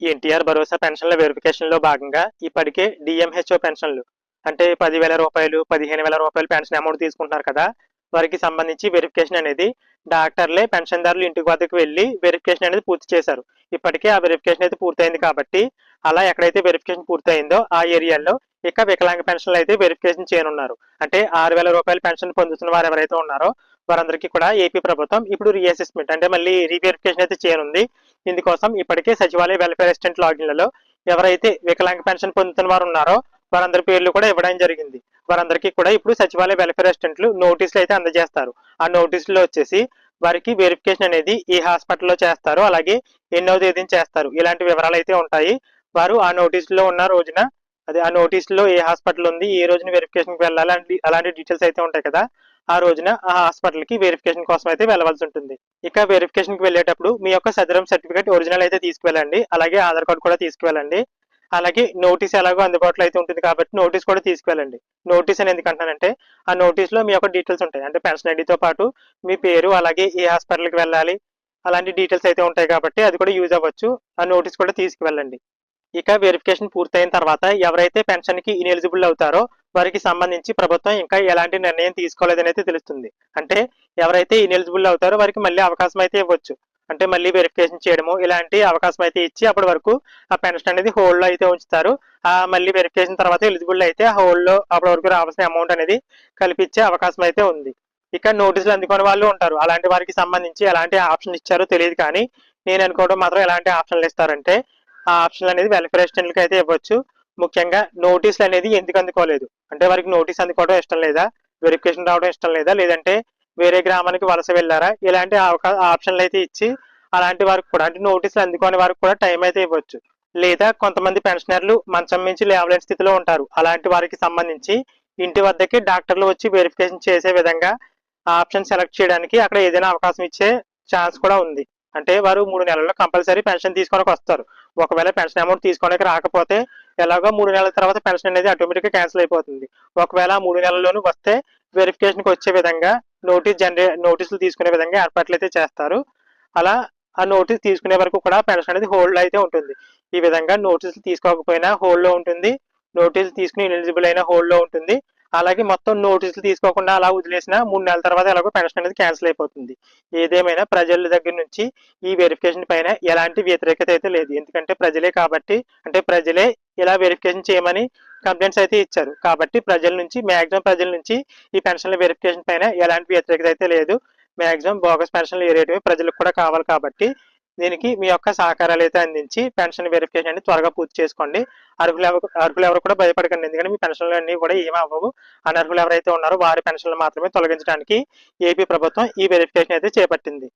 ఎన్టీఆర్ భరోసా పెన్షన్ల వెరిఫికేషన్లో భాగంగా ఇప్పటికే డిఎంహెచ్ఓ పెన్షన్లు అంటే పదివేల రూపాయలు పదిహేను వేల రూపాయలు పెన్షన్ అమౌంట్ తీసుకుంటున్నారు కదా. వారికి సంబంధించి వెరిఫికేషన్ అనేది డాక్టర్లే పెన్షన్దారులు ఇంటికి వద్దకు వెళ్ళి వెరిఫికేషన్ అనేది పూర్తి చేశారు. ఇప్పటికే ఆ వెరిఫికేషన్ అయితే పూర్తయింది కాబట్టి అలా ఎక్కడైతే వెరిఫికేషన్ పూర్తయిందో ఆ ఏరియాలో ఇక వికలాంగ పెన్షన్లు అయితే వెరిఫికేషన్ చేయనున్నారు. అంటే ఆరు వేల రూపాయల పెన్షన్ పొందుతున్న వారు ఎవరైతే ఉన్నారో వారందరికీ కూడా ఏపీ ప్రభుత్వం ఇప్పుడు రీఅసెస్మెంట్ అంటే మళ్ళీ రీవెరిఫికేషన్ అయితే చేయనుంది. ఇందుకోసం ఇప్పటికే సచివాలయ వెల్ఫేర్ అసిస్టెంట్ లాగిన్లలో ఎవరైతే వికలాంగ పెన్షన్ పొందుతున్న వారు ఉన్నారో వారందరి పేర్లు కూడా ఇవ్వడం జరిగింది. వారందరికీ కూడా ఇప్పుడు సచివాలయ వెల్ఫేర్ అసిస్టెంట్లు నోటీసులు అయితే అందజేస్తారు. ఆ నోటీసులో వచ్చేసి వారికి వెరిఫికేషన్ అనేది ఈ హాస్పిటల్లో చేస్తారు. అలాగే ఎన్నో తేదీని చేస్తారు. ఇలాంటి వివరాలు అయితే ఉంటాయి. వారు ఆ నోటీసులో ఉన్న రోజున అదే ఆ నోటీసులో ఏ హాస్పిటల్ ఉంది ఏ రోజున వెరిఫికేషన్కి వెళ్ళాలి అలాంటి అలాంటి డీటెయిల్స్ అయితే ఉంటాయి కదా. ఆ రోజున ఆ హాస్పిటల్కి వెరిఫికేషన్ కోసం అయితే వెళ్ళవలసి ఉంటుంది. ఇక వెరిఫికేషన్కి వెళ్ళేటప్పుడు మీ యొక్క సదరం సర్టిఫికేట్ ఒరిజినల్ అయితే తీసుకువెళ్ళండి. అలాగే ఆధార్ కార్డు కూడా తీసుకువెళ్ళండి. అలాగే నోటీస్ ఎలాగో అందుబాటులో అయితే ఉంటుంది కాబట్టి నోటీస్ కూడా తీసుకువెళ్ళండి. నోటీస్ అని ఎందుకంటానంటే ఆ నోటీస్లో మీ యొక్క డీటెయిల్స్ ఉంటాయి. అంటే పెన్షన్ ఐడితో పాటు మీ పేరు అలాగే ఏ హాస్పిటల్కి వెళ్ళాలి అలాంటి డీటెయిల్స్ అయితే ఉంటాయి కాబట్టి అది కూడా యూజ్ అవ్వచ్చు. ఆ నోటీస్ కూడా తీసుకువెళ్ళండి. ఇక వెరిఫికేషన్ పూర్తయిన తర్వాత ఎవరైతే పెన్షన్కి ఇనెలిజిబుల్ అవుతారో వారికి సంబంధించి ప్రభుత్వం ఇంకా ఎలాంటి నిర్ణయం తీసుకోలేదని అయితే తెలుస్తుంది. అంటే ఎవరైతే ఇనెలిజిబుల్ అవుతారో వారికి మళ్ళీ అవకాశం అయితే ఇవ్వచ్చు. అంటే మళ్ళీ వెరిఫికేషన్ చేయడము ఇలాంటి అవకాశం అయితే ఇచ్చి అప్పటి వరకు ఆ పెన్షన్ అనేది హోల్డ్లో అయితే ఉంచుతారు. ఆ మళ్ళీ వెరిఫికేషన్ తర్వాత ఎలిజిబుల్ అయితే హోల్డ్లో అప్పటి వరకు రావాల్సిన అమౌంట్ అనేది కల్పించే అవకాశం అయితే ఉంది. ఇక నోటీసులు అందుకునే వాళ్ళు ఉంటారు. అలాంటి వారికి సంబంధించి ఎలాంటి ఆప్షన్ ఇచ్చారో తెలియదు కానీ నేను అనుకోవడం మాత్రం ఎలాంటి ఆప్షన్లు ఇస్తారంటే ఆ ఆప్షన్ అనేది వెల్ఫేర్ అసిస్టెంట్లకి అయితే ఇవ్వచ్చు. ముఖ్యంగా నోటీసులు అనేది ఎందుకు అందుకోలేదు? అంటే వారికి నోటీస్ అందుకోవడం ఇష్టం లేదా? వెరిఫికేషన్ రావడం ఇష్టం లేదా? లేదంటే వేరే గ్రామానికి వలస వెళ్ళారా? ఇలాంటి ఆప్షన్లు అయితే ఇచ్చి అలాంటి వారికి కూడా అంటే నోటీసులు అందుకోని వారికి కూడా టైం అయితే ఇవ్వచ్చు. లేదా కొంతమంది పెన్షనర్లు మంచం మించి లేవలేని స్థితిలో ఉంటారు. అలాంటి వారికి సంబంధించి ఇంటి వద్దకి డాక్టర్లు వచ్చి వెరిఫికేషన్ చేసే విధంగా ఆప్షన్ సెలెక్ట్ చేయడానికి అక్కడ ఏదైనా అవకాశం ఇచ్చే ఛాన్స్ కూడా ఉంది. అంటే వారు మూడు నెలల్లో కంపల్సరీ పెన్షన్ తీసుకోవడానికి వస్తారు. ఒకవేళ పెన్షన్ అమౌంట్ తీసుకోవడానికి రాకపోతే ఎలాగో మూడు నెలల తర్వాత పెన్షన్ అనేది ఆటోమేటిక్గా క్యాన్సిల్ అయిపోతుంది. ఒకవేళ ఆ మూడు నెలల్లోనూ వస్తే వెరిఫికేషన్కి వచ్చే విధంగా నోటీస్ జనరే నోటీసులు తీసుకునే విధంగా ఏర్పాట్లు అయితే చేస్తారు. అలా ఆ నోటీస్ తీసుకునే వరకు కూడా పెన్షన్ అనేది హోల్డ్ అయితే ఉంటుంది. ఈ విధంగా నోటీసులు తీసుకోకపోయినా హోల్డ్లో ఉంటుంది. నోటీసులు తీసుకుని ఎలిజిబుల్ అయినా హోల్డ్లో ఉంటుంది. అలాగే మొత్తం నోటీసులు తీసుకోకుండా అలా వదిలేసిన మూడు నెలల తర్వాత ఎలాగో పెన్షన్ అనేది క్యాన్సిల్ అయిపోతుంది. ఏదేమైనా ప్రజల దగ్గర నుంచి ఈ వెరిఫికేషన్ పైన ఎలాంటి వ్యతిరేకత అయితే లేదు. ఎందుకంటే ప్రజలే కాబట్టి అంటే ప్రజలే ఇలా వెరిఫికేషన్ చేయమని కంప్లైంట్స్ అయితే ఇచ్చారు. కాబట్టి ప్రజల నుంచి మాక్సిమం ప్రజల నుంచి ఈ పెన్షన్ల వెరిఫికేషన్ పైన ఎలాంటి వ్యతిరేకత అయితే లేదు. మాక్సిమం బోగస్ పెన్షన్లు ఏరేటివి ప్రజలకు కూడా కావాలి కాబట్టి దీనికి మీ యొక్క సహకారాలు అయితే అందించి పెన్షన్ వెరిఫికేషన్ అనేది త్వరగా పూర్తి చేసుకోండి. అర్హులు ఎవరు అర్హులు ఎవరు కూడా భయపడకండి. ఎందుకంటే మీ పెన్షన్లు అన్ని కూడా ఏమీ అవ్వవు. అనర్హులు ఎవరైతే ఉన్నారో వారి పెన్షన్లు మాత్రమే తొలగించడానికి ఏపీ ప్రభుత్వం ఈ వెరిఫికేషన్ అయితే చేపట్టింది.